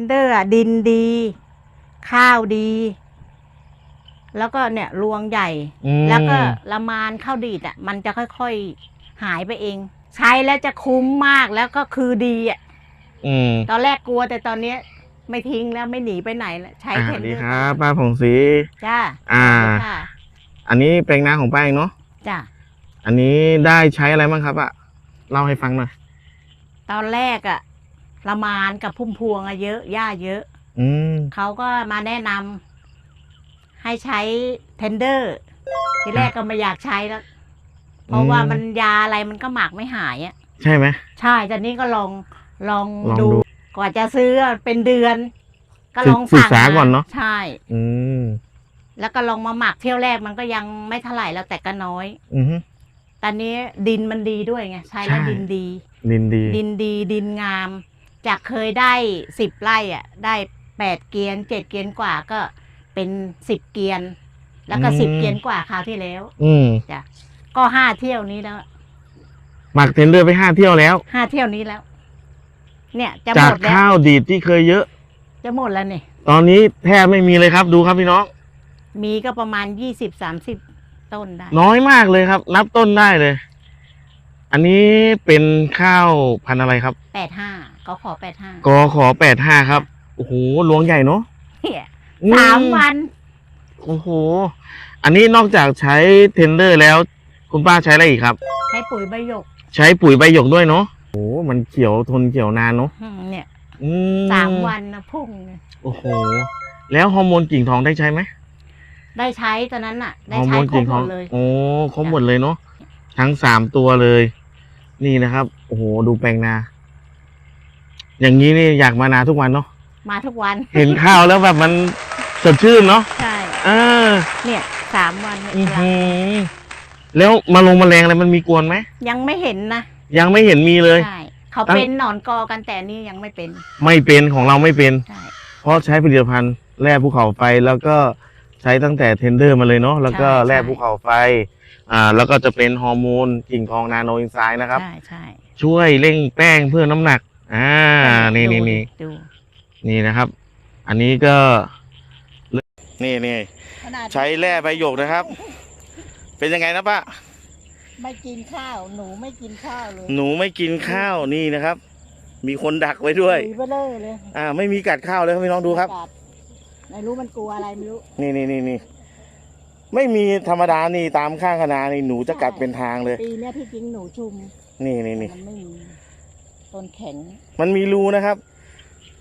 นเดอร์อะดินดี ข้าวดี แล้วก็เนี่ยรวงใหญ่ อืม แล้วก็ละมานข้าวดีดอะ มันจะค่อยๆหายไปเอง ใช้แล้วจะคุ้มมากแล้วก็คือดีอะ อืมตอนแรกกลัวแต่ตอนเนี้ยไม่ทิ้งแล้วไม่หนีไปไหนแล้วใช้อ่าเทสนวัสเดดีอร์ครับป้าผงศรีจ้าอ่าสวัสดีค่ะอันนี้แปลงนาของป้าเองเนาะจ้าอันนี้ได้ใช้อะไรบ้างครับอะเล่าให้ฟังหน่อยตอนแรกอะ ละมานกับพุ่มพวงอะเยอะหญ้าเยอะ อืมเขาก็มาแนะนำให้ใช้เทนเดอร์ ทีแรกก็ไม่อยากใช้แล้ว เพราะว่ามันยาอะไรมันก็หมักไม่หายอะใช่ไหม ใช่แต่นี้ก็ลองลองลองดู ดูกว่าจะซื้อเป็นเดือน ก็ลองศึกสั่งษามาก่อนเนอะ ใช่ อืมแล้วก็ลองมาหมักเที่ยวแรกมันก็ยังไม่เท่าไหร่แล้วแต่ก็น้อย อือฮึ ตอนนี้ดินมันดีด้วยไงใช้แล้วใช่ ดินดี ดินดี ดินดีดินงาม จากเคยได้สิบไร่อะ ได้แปดเกียนเจ็ดเกียนกว่าก็เป็นสิบเกียน แล้วก็อืม สิบเกียนกว่าคราวที่แล้วอืมจ้ะก็ห้าเที่ยวนี้แล้วหมักเทนเดอร์ไปห้าเที่ยวแล้ว ห้าเที่ยวนี้แล้ว เนี่ย จะหจามกดแล้วข้าวดีดที่เคยเยอะ จะหมดแล้วเนี่ยตอนนี้แทบไม่มีเลยครับ ดูครับพี่น้อง มีก็ประมาณยี่สิบสามสิบต้นได้น้อยมากเลยครับ นับต้นได้เลย อันนี้เป็นข้าวพันธุ์อะไรครับ แปดห้า ก็ขอแปดห้ากอขอแปดห้าครับ โอ้โหหลวงใหญ่เนาะเนี่ยอืสามวัน โอ้โห อันนี้นอกจากใช้เทนเดอร์แล้ว คุณป้าใช้อะไรอีกครับ ใช้ปุ๋ยใบหยกใช้ปุ๋ยใบหยกด้วยเนาะโอ้โหมันเขียวทนเขียวนานเนาะอืมเนี่ยอืสามวันนะพุ่งเลยโอ้โห แล้วฮอร์โมนกิ่งทองได้ใช้ไหมได้ใช้ตอนนั้นอะ ได้ฮอร์โมใช้นครบกิ่งหทมองดเลย โอ้ครบหมดเลยเนาะทั้งสามตัวเลย นี่นะครับ โอ้โห ดูแปลงนา อย่างนี้นี่อยากมานาทุกวันเนาะมาทุกวัน เห็นข้าวแล้วแบบมันสดชื่นเนาะใช่เออเนี่ยสามวันเนี่ยอื้อหือแล้วมาลงแมลงอะไรมันมีกวนไหมยังไม่เห็นนะยังไม่เห็นมีเลย ใช่เขาตั้งเป็นหนอนกอกันแต่นี่ยังไม่เป็นไม่เป็นของเราไม่เป็น ใช่ เพราะใช้ผลิตภัณฑ์แร่ภูเขาไฟแล้วก็ใช้ตั้งแต่เทนเดอร์มาเลยเนาะแล้วก็แร่ภูเขาไฟอ่าแล้วก็จะเป็นฮอร์โมนกิ่งทองนาโนอินไซด์นะครับ ใช่ใช่ช่วยเร่งแป้งเพื่อน้ำหนัก อ่า นี่ดูนี่นี่ดูนี่นะครับ อันนี้ก็ นี่นี่ใช้แร่ใบหยกนะครับ เป็นยังไงนะป้าไม่กินข้าว หนูไม่กินข้าวเลยหนูไม่กินข้าวนี่นะครับ มีคนดักไว้ด้วยเบลอเลยอ่า ไม่มีกัดข้าวเลยครับพี่น้องดูครับไม่รู้มันกลัวอะไรไม่รู้ นี่นี่นี่นี่ไม่มีธรรมดานี่ตามข้างคณานี่หนูจะกัดเป็นทางเลย ปีเนี้ยที่จริงหนูชุมนี่นี่นี่มันไม่มี ต้นแข็ง มันมีรูนะครับ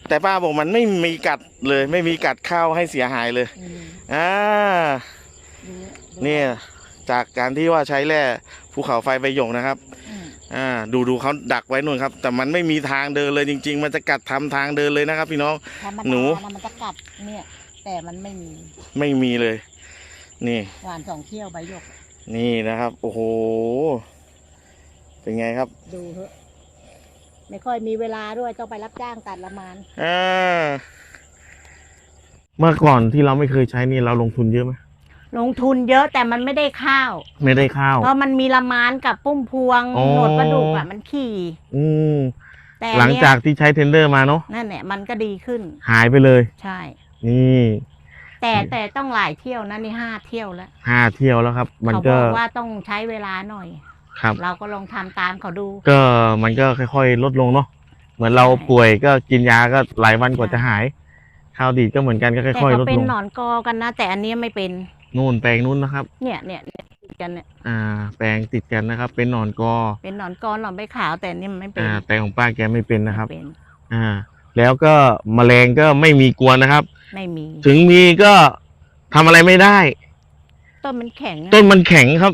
แต่ป้าบอกมันไม่มีกัดเลย ไม่มีกัดข้าวให้เสียหายเลยอืมอ่าดูดูเนี่ย จากการที่ว่าใช้แร่ภูเขาไฟใบหยกนะครับ อืมอ่า ดูดูเขาดักไว้นู่นครับ แต่มันไม่มีทางเดินเลยจริง ๆ มันจะกัดทำทางเดินเลยนะครับ พี่น้อง ธรรมดาหนู นะมันจะกัดเนี่ย แต่มันไม่มีไม่มีเลย นี่ หวานสองเที่ยวใบหยก นี่นะครับ โอ้โห เป็นไงครับ ดูเถอะ ไม่ค่อยมีเวลาด้วยต้องไปรับจ้างตัดละมานอ่าเมื่อก่อนที่เราไม่เคยใช้นี่เราลงทุนเยอะไหมลงทุนเยอะแต่มันไม่ได้ข้าว ไม่ได้ข้าว เพราะมันมีละมานกับปุ้มพวงอ๋อ หนวดปลาดุกอะมันขี่ อืมแต่หลังเนี่ยจากที่ใช้เทนเดอร์มาเนาะนั่นแหละมันก็ดีขึ้น หายไปเลย ใช่ นี่แต่แต่ต้องหลายเที่ยวนะนี่ห้าเที่ยวแล้วห้าเที่ยวแล้วครับ มันเขาบก็อกว่าต้องใช้เวลาหน่อย ครับ เราก็ลองทำตามเขาดู ก็มันก็ค่อยๆ ลดลงเนาะเหมือนเราใช่ ป่วยก็กินยาก็หลายวันกว่าใช่จะหายข้าวดีดก็เหมือนกันก็แต่ค่อยๆลเขาดเป็นลงหนอนกอกันนะ แต่อันนี้ไม่เป็น นู่นแปลงนู่นนะครับ เนี่ยเนี่ยเนี่ยติดกันเนี่ยอ่า แปลงติดกันนะครับ เป็นหนอนกอเป็นหนอนกอหนอนใบขาวแต่อันนี่มันไม่เป็นอ่าแปลงของป้าแกไม่เป็นนะครับ ไม่เป็นอ่า แล้วก็แมลงก็ไม่มีกวนนะครับ ไม่มี ถึงมีก็ทำอะไรไม่ได้ ต้นมันแข็งอะต้นมันแข็งครับ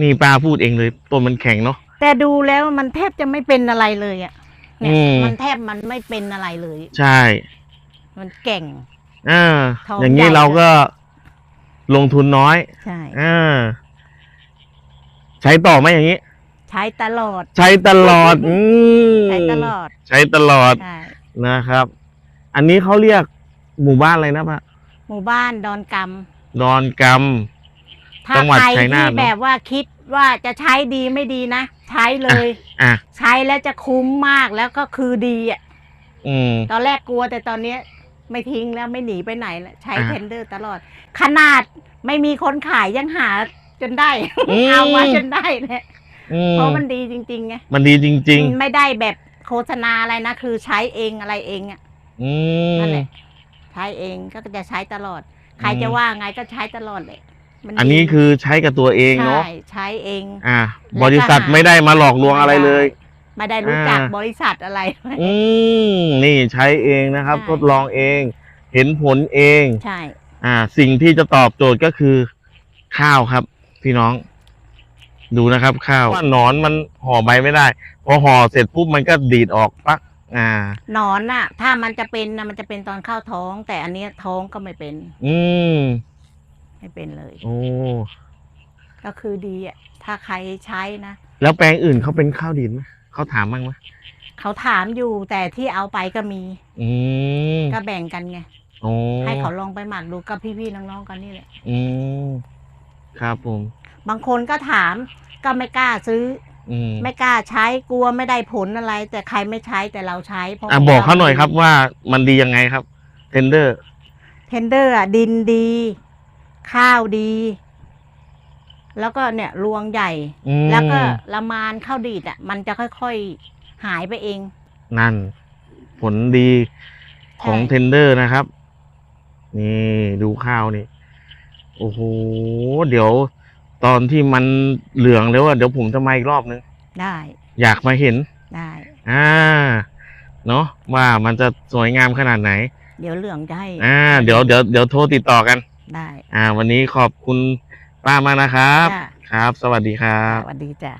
นี่ป้าพูดเองเลยต้นมันแข็งเนาะ แต่ดูแล้วมันแทบจะไม่เป็นอะไรเลยอะเนี่ยอืม มันแทบมันไม่เป็นอะไรเลย ใช่มันเก่ง อ่าทองอย่างนี้ใหญ่ เราก็ลงทุนน้อยใช่ อ่าใช้ต่อไหมอย่างนี้ ใช้ตลอด ใช้ตลอดอืมใช้ตลอดใช้ตลอดใช่นะครับ อันนี้เขาเรียกหมู่บ้านอะไรนะป้าหมู่บ้านดอนกดอนกำ ถ้าจังหวัดใครชัยนาทที่เนอะแบบว่าคิดว่าจะใช้ดีไม่ดีนะ ใช้เลยำอะ ใช้แล้วจะคุ้มมากแล้วก็คือดีอะ อืม ตอนแรกกลัวแต่ตอนเนี้ยไม่ทิ้งแล้วไม่หนีไปไหนแล้วใช้อ่าเทนเดอร์ตลอด ขนาดไม่มีคนขายยังหาจนได้ อืม เอามาจนได้เนี่ยอืมเพราะมันดีจริงๆไงมันดีจริงไม่ได้แบบโฆษณาอะไรนะ คือใช้เองอะไรเองอะๆ อืม นั่นแหละใช้เองก็จะใช้ตลอด ใครอืม จะว่าไงก็ใช้ตลอดเลย มัดีอันนี้คือใช้กับตัวเองเนาะใช่ใช้เอง อ่าแล้วก็บริษัทหาไม่ได้มาหลอกลวงอะไรเลย ไม่ได้รู้จักอ่า บริษัทอะไร อืมนี่ใช้เองนะครับ ใช่ ทดลองเอง เห็นผลเอง ใช่ อ่า สิ่งที่จะตอบโจทย์ก็คือข้าวครับ พี่น้อง ดูนะครับข้าวว่าหนอนมันห่อใบไม่ได้พอห่อเสร็จปุ๊บมันก็ดีดออกปักอ่า หนอนน่ะ ถ้ามันจะเป็นนะมันจะเป็นตอนเข้าท้อง แต่อันเนี้ยท้องก็ไม่เป็น อืม ไม่เป็นเลย โอ้ก็คือดีอะ ถ้าใครใช้นะ แล้วแปลงอื่นเขาเป็นข้าวดินไหมเขาถามบ้างไหมเขาถามอยู่แต่ที่เอาไปก็มี อืมก็แบ่งกันไง โอ้ให้เขาลองไปหมักดูกับพี่ๆน้องๆกันนี่แหละ อืมครับผม บางคนก็ถามก็ไม่กล้าซื้ออืมไม่กล้าใช้กลัวไม่ได้ผลอะไร แต่ใครไม่ใช้แต่เราใช้เพราะอะบอกเขาหน่อยครับว่ามันดียังไงครับ เทนเดอร์ เทนเดอร์อะดินดี ข้าวดี แล้วก็เนี่ยรวงใหญ่ อืมแล้วก็ละมานข้าวดีดอะ มันจะค่อยๆหายไปเอง นั่น ผลดีของใช่ เทนเดอร์นะครับ นี่ดูข้าวนี่ โอ้โห เดี๋ยวตอนที่มันเหลืองแล้วอะเดี๋ยวผมจะมาอีกรอบนึง ได้อยากมาเห็น ได้ อ่า เนาะว่ามันจะสวยงามขนาดไหน เดี๋ยวเหลืองจะให้ อ่า เดี๋ยวเดี๋ยวเดี๋ยวโทรติดต่อกัน ได้ อ่า วันนี้ขอบคุณป้ามากนะครับ จ้ะ ครับ สวัสดีครับ สวัสดีจ้ะ